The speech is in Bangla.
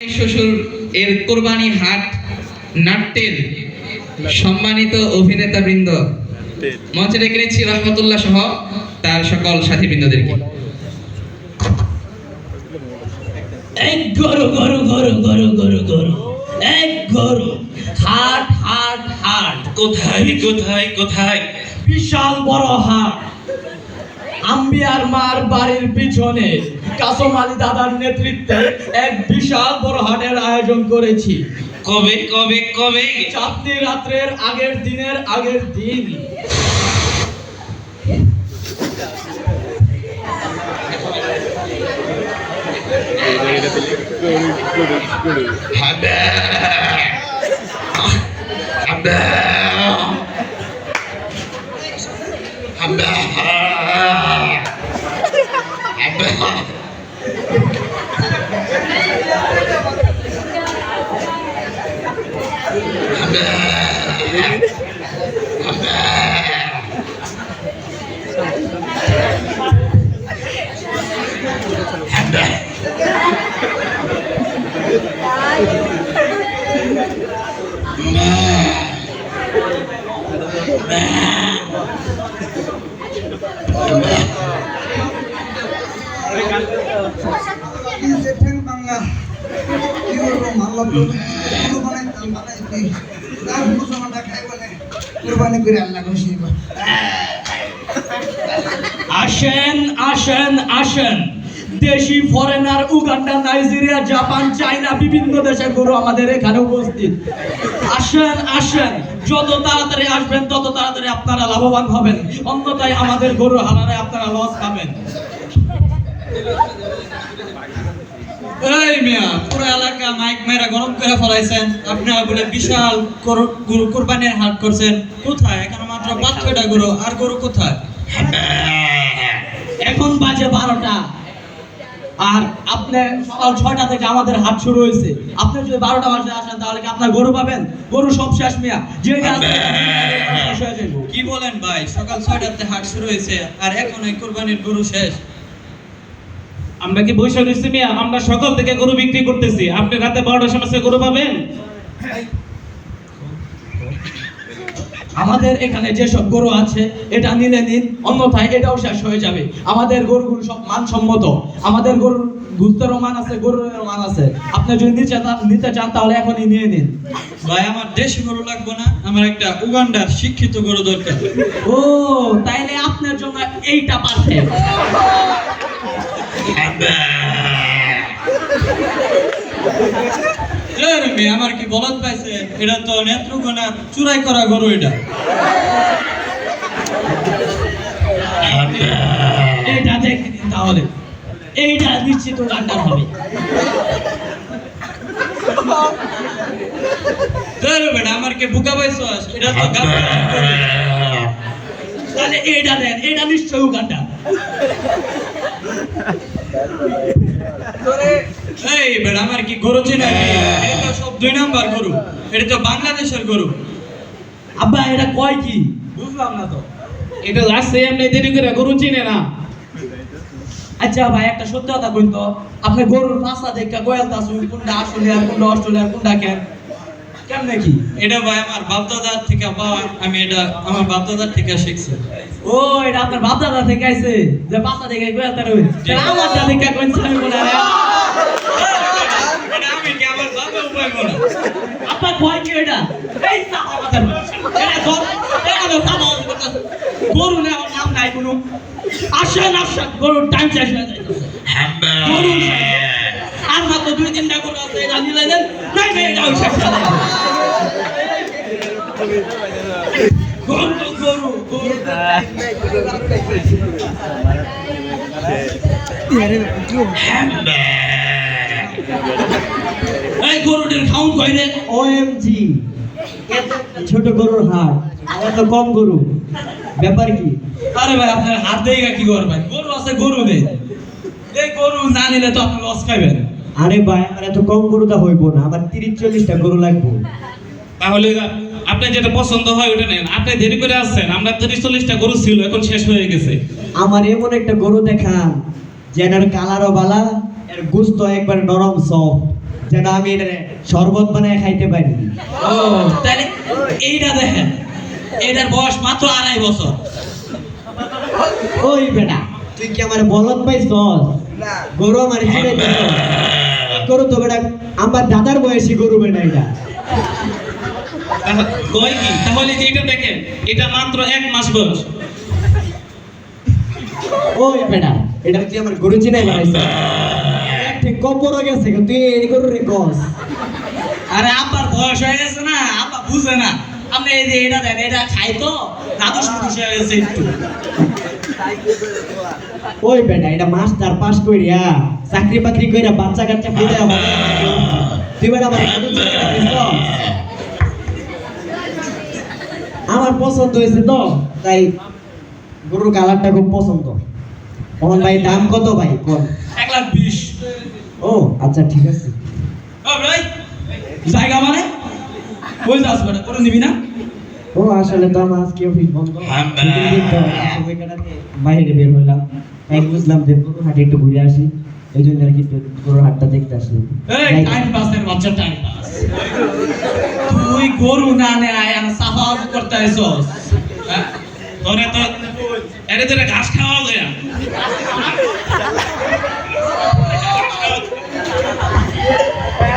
শ্বশুর, এর কোরবানি হাট, নাট্যের সম্মানিত অভিনেতা বৃন্দ মঞ্চে ডেকে নিচ্ছি রহমতুল্লাহ সহ তার সকল সাথী বৃন্দদেরকে এক গরু গরু গরু গরু গরু গরু। এক গরু। হাট হাট হাট। কোথায় কোথায় কোথায়? বিশাল বড় হাট। আম্বিয়ার মার বাড়ির পিছনে কাসম আলী দাদার নেতৃত্বে এক বিশাল বড় হাটের আয়োজন করেছি। কবে কবে কবে? চাঁদনি রাত্রের আগের দিনের আগের দিন। যে ঠ্যাং হবে আসেন আসেন আসেন। দেশি foreigner Uganda, Nigeria, Japan China বিভিন্ন দেশের গরু আমাদের এখানে উপস্থিত। আসেন আসেন। যত তাড়াতাড়ি আসবেন, তত তাড়াতাড়ি আপনারা লাভবান হবেন। অন্যথায় আমাদের গরু হারারে আপনারা লস খাবেন এই মিয়া পুরো এলাকা মাইক মেরা গরম করে ফলাইছেন। আপনারা বলে বিশাল গরু- গরু কোরবানির হাট করছেন। কোথায়? এখানে মাত্র পাঁচ ছয়টা গরু। আর গরু কোথায়? এখন বাজে বারোটা। আর আপনি সকাল ছয়টা থেকে আমাদের হাট শুরু হয়েছে। আপনি যদি বারোটা বাজে আসেন তাহলে কি আপনার গরু পাবেন? গরু সব শেষ মিয়া। যাবে। কি বলেন ভাই? সকাল ছয়টাতে হাট শুরু হয়েছে আর এখন এই কোরবানির গরু শেষ। আমরা কি বৈশাখ রয়েছি মিয়া? আমরা সকাল থেকে গরু বিক্রি করতেছি। আপনি রাতে বারোটার সময় গরু পাবেন? আমাদের এখানে যেসব গরু আছে এটা নিলে নিন অন্যথায় এটাও শেষ হয়ে যাবে। আমাদের গরুগুলো সব মানসম্মত। আমাদের গরুর গুস্তেরও মান আছে গরুর মান আছে। আপনি যদি নিচে নিতে চান তাহলে এখনই নিয়ে নিন। ভাই আমার দেশি গরু লাগবে না আমার একটা উগান্ডার শিক্ষিত গরু দরকার। ও তাইলে আপনার জন্য এইটা পারফেক্ট আমার কি বলদ পাইছে? এটা তো নেত্রকোনা চুরাই করা গরু এটা। এইটা দেখে নিন তাহলে। এইটা নিশ্চিত গান্ডার হবে। এই রে বেটা আমার কি বুকা পাইছো? এটা তো তাহলে এইটা দেন এইটা নিশ্চয়ই উগান্ডা। এই বেটা আমার কি গরু চেনা? এটা সব দুই নাম্বার গরু। এটা তো বাংলাদেশের গরু। আব্বা এটা কয় কি? বুঝলাম না তো। এটা আসছে এমনি দেরি করে গরু চিনে না। আচ্ছা ভাই একটা সত্যি কথা কইন তো। আপনি গরুর পাঁচটা দেখা শুন কোনটা অস্ট্রেলিয়ার কোনটা অস্ট্রেলিয়ার কোনটা কেন? কেমনে কি? এটা ভাই আমার বাপদাদার থেকে পাওয়া আমি এটা আমার বাপদাদার থেকে শিখছি। ও এটা আপনার বাপ দাদা থেকে আইছে? যে পাঁচটা দেখে কয়াল তা রইছে আমার দাদা দেখা কইছে আমি বলে আরে। আমি কি আমার বাবা উপায় বলা? আপনার ভয় কি এটা? এই সাদা এটা ধর এটা ধর সাদা গরু না আমার নাম নাই কোনো। আসেন আসেন। গরুর টাইম শেষ হয়ে যায় গরু মাত্র দুই তিনটা গরু আছে এটা নিলে দেন নাই নাই এটাও শেষ গরু গরু গরু এই গরুটির খাউন কই রে? ওএমজি ছোট গরুর হাট আমার তো কম গরু। ব্যাপার কি? আরে ভাই আপনার হাত দিয়ে কি করবেন? গরু আছে গরু নেই। এই গরু না নিলে তো আপনি লস খাইবেন। আরে ভাই আমার এত কম গরুটা হইব না আমার তিরিশ চল্লিশটা গরু লাগবে। তাহলে আপনি যেটা পছন্দ হয় ওটা নেন। আপনি দেরি করে আসছেন আমরা তিরিশ চল্লিশটা গরু ছিল এখন শেষ হয়ে গেছে। আমার এমন একটা গরু দেখান যে এটার কালারও বালা এর গুস্ত একবার নরম সফট যেন আমি এটা শরবত বানায় খাইতে পারি। ও তাহলে এইটা দেখেন এটার বয়স মাত্র আড়াই বছর। ওই বেটা তুই কি আমার বলত পাইছস? না। গরু আমার গরু তো বেটা আমার দাদার বয়সী গরু বেটা এটা। কয় কি? তাহলে যে এটা দেখেন এটা মাত্র এক মাস বয়স। ওই বেটা এটা তুই আমার গরু চিনাই বানাইছিস ঠিক বড় গেছে তুই এই গরু রে কস। আরে আব্বার বয়স হয়ে গেছে না আব্বা বুঝে না। আপনি এই যে এটা দেন এটা খাই তো দাদু শুধু হয়ে গেছে একটু। ওই বেটা এটা মাস্টার পাস কইরা চাকরি বাকরি কইরা বাচ্চা কাচ্চা ফুটে তুই বেটা আমার? আমার পছন্দ হয়েছে তো তাই গরুর কালারটা খুব পছন্দ। তখন ভাই দাম কত ভাই? কোন এক লাখ বিশ। ও আচ্ছা ঠিক আছে। ভাই জায়গা মানে? ওই যাস বেটা করে নিবি না? ও আসলে তো আমার আজকে অফিস বন্ধ বাইরে বের হলাম আমি বুঝলাম যে পুরো হাটে একটু ঘুরে আসি। এই জন্য আর কি পুরো হাটটা দেখতে আসলাম। টাইম পাস এর বাচ্চা টাইম পাস তুই গরু না নে আয় আর সাফা করতে আইছস তোরে তো এরে তোরে ঘাস খাওয়া গয়া Yeah.